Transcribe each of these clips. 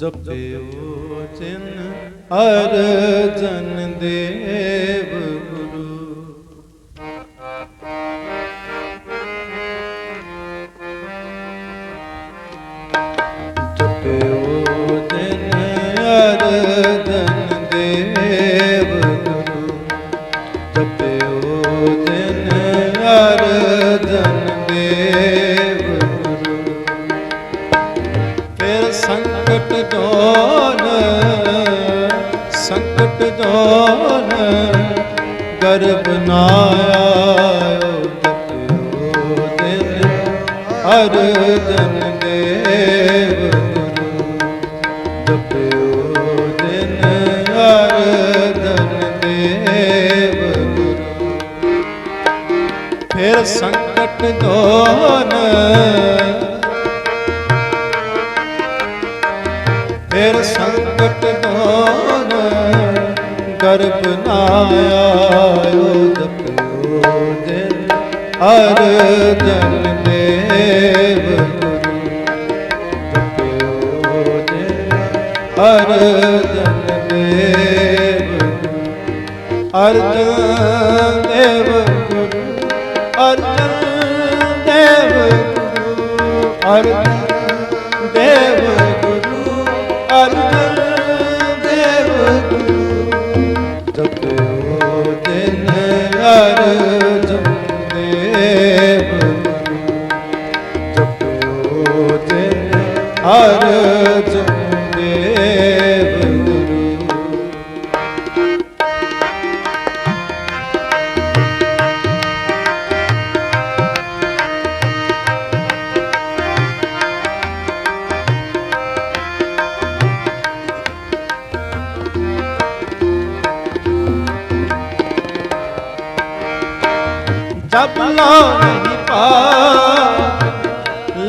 ਜਪਿਓ ਚਿਨ ਅਰਜਨ ਦੇਵ ਗੁਰੂ। ਜਪਿਓ ਦਿਨ ਅਰਜਨ ਦੋਨ ਸੰਕਟ ਦੋਨ ਗਰਬ ਨਾ ਆਇਓ ਜਪਿਓ ਹਰ ਜਨ ਦੇਵ ਗੁਰੂ ਜਪਿਓ ਦਿਨ ਅਰਜਨ ਦੇਵ ਗੁਰੂ। ਫਿਰ ਸੰਕਟ ਦੋਨ ਸੰਕਟ ਦੋਨ ਗਰਭ ਨਾ ਆਇਓ ਜਪਿਓ ਦਿਨ ਅਰਜਨ ਦੇਵ ਗੁਰੂ। ਜਪਿਓ ਹਰ ਅਰਜਨ ਦੇਵ ਗੁਰੂ। ਅਰਜਨ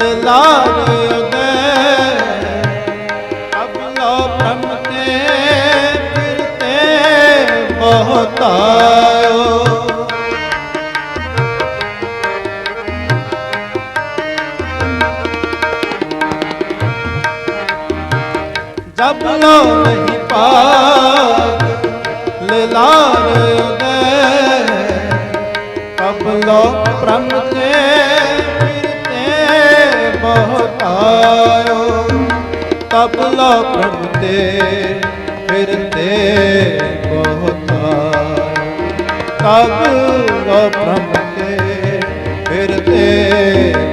ਲਾਲ ਉਦੈ ਅਬ ਲੋ ਬ੍ਰਹਮ ਤੇ ਫਿਰਤੇ ਬਹੁਤਾਇਓ। ਜਬ ਲੋ ਨਹੀਂ ਪਾ ਲਾਲ ਉਦੈ ਕਬ ਲੋ ਪ੍ਰਮ ਤੇ ਫਿਰਤੇ ਬਹੁਤਾਇਓ ਕਬ ਲੋ ਪ੍ਰਮ ਤੇ ਫਿਰਤੇ ਬਹੁਤਾਇਓ ਕਬ ਲੋ ਪ੍ਰਮ ਤੇ ਫਿਰਤੇ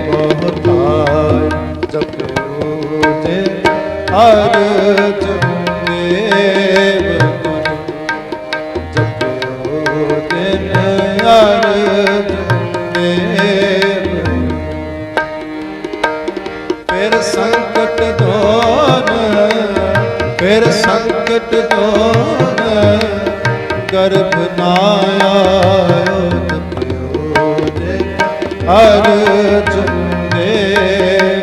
ਬਹੁਤਾਇਓ ਤੇ ਹਰ ਸੰਕਟ ਦੋਨ ਗਰਭ ਨਾ ਆਇਓ ਜਪਿਓ ਦਿਨ ਅਰਜਨ ਦੇਵ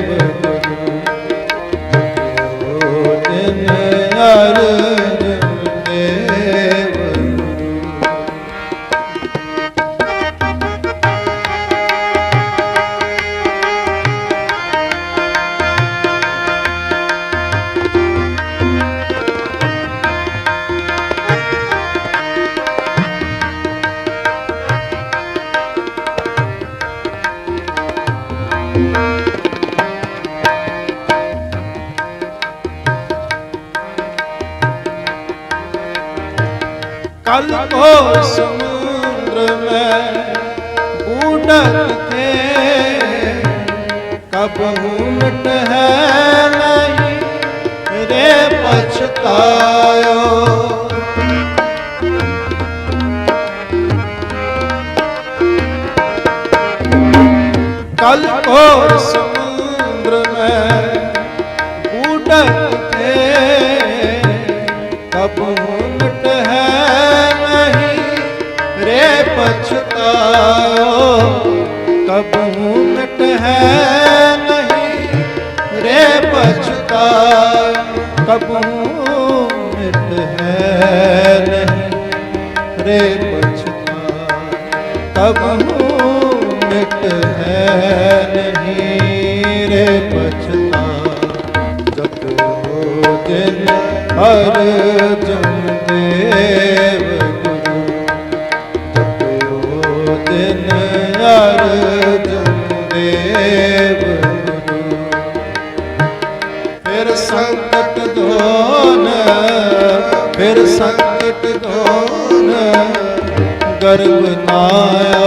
कल को समुद्र में बूढ़त थे कब मिट है नहीं रे पछतायो कल को समुद्र में ਪਛਤਾਓ ਕਬੂ ਮਿਟ ਹੈ ਨਹੀਂ ਰੇ ਪਛਤਾਓ ਕਬੂ ਮਿਟ ਹੈ ਨਹੀਂ ਰੇ ਪਛਤਾਓ ਕਬੂ ਮਿਟ ਹੈ ਨਹੀਂ ਰੇ ਪਛਤਾਓ ਜਪ ਹੋ ਦਿਨ ਹਰ ਸੰਕਟ ਧੋਨ ਫਿਰ ਸੰਕਟ ਦੋਨ ਗਰਬ ਨਾ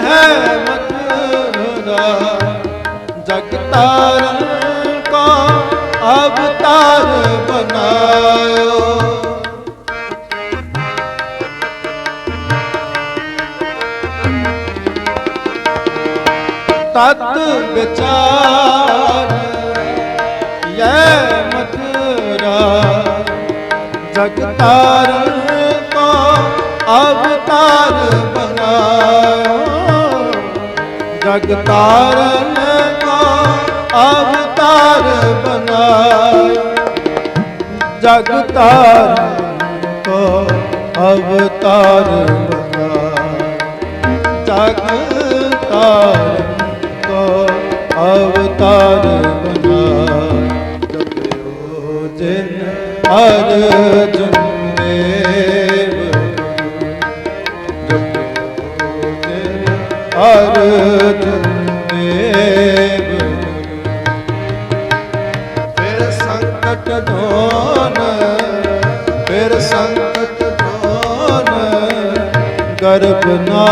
ਹੈ ਮਤਲਬਾ ਜਗਤਾਰਨ ਕੋ ਅਵਤਾਰ ਬਨਾਇਓ ਤਤ ਵਿਚਾਰ ਲੈ ਮਥੁਰਾ ਜਗਤਾਰਨ ਕੋ ਅਵਤਾਰ ਬਨਾਇਓ ਜਗ ਤਾਰਨ ਕੋ ਅਵਤਾਰ ਬਨਾਇਓ ਜਗ ਤਾਰਨ ਕੋ ਅਵਤਾਰ ਬਨਾਇਓ ਜਗ ਤਾਰਨ ਕੋ ਅਵਤਾਰ ਬਨਾਇਓ ਜਪਿਓ ਜਿਨ ਅਰਜੁਨ ਗਰਭ ਨਾ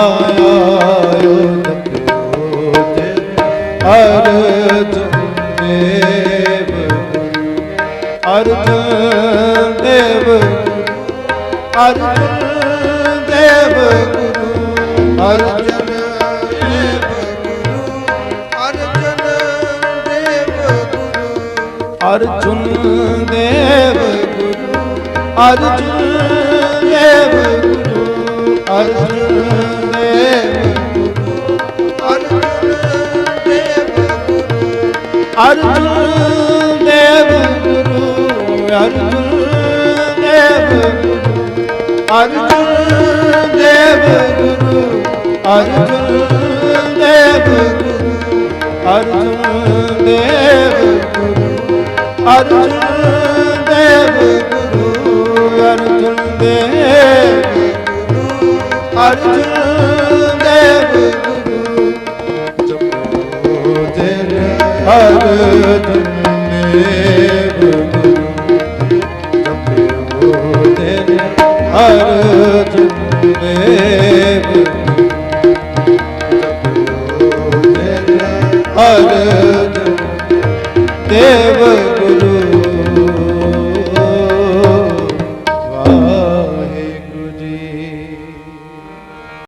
ਆਇਓ ਜਪਿਓ ਜਿਨ ਅਰਜੁਨ ਦੇਵ ਅਰਜਨ ਦੇਵ ਅਰਜਨ ਦੇਵ ਗੁਰੂ ਅਰਜਨ ਦੇਵ ਗੁਰੂ ਅਰਜਨ ਦੇਵ ਗੁਰੂ ਅਰਜੁਨ ਦੇਵ ਗੁਰੂ ਅਰਜੁਨ ਦੇਵ ਅਰਜੁਨ ਦੇਵ ਗੁਰੂ ਅਰਜੁਨ ਦੇਵ ਗੁਰੂ ਅਰਜੁਨ ਦੇਵ ਗੁਰੂ ਅਰਜੁਨ ਦੇਵ ਗੁਰੂ ਅਰਜੁਨ ਦੇਵ ਗੁਰੂ ਅਰਜੁਨ ਦੇਵ ਗੁਰੂ ਅਰਜੁਨ ਦੇਵ ਗੁਰੂ ਅਰਜੁਨ ਹਰ ਜਪੇ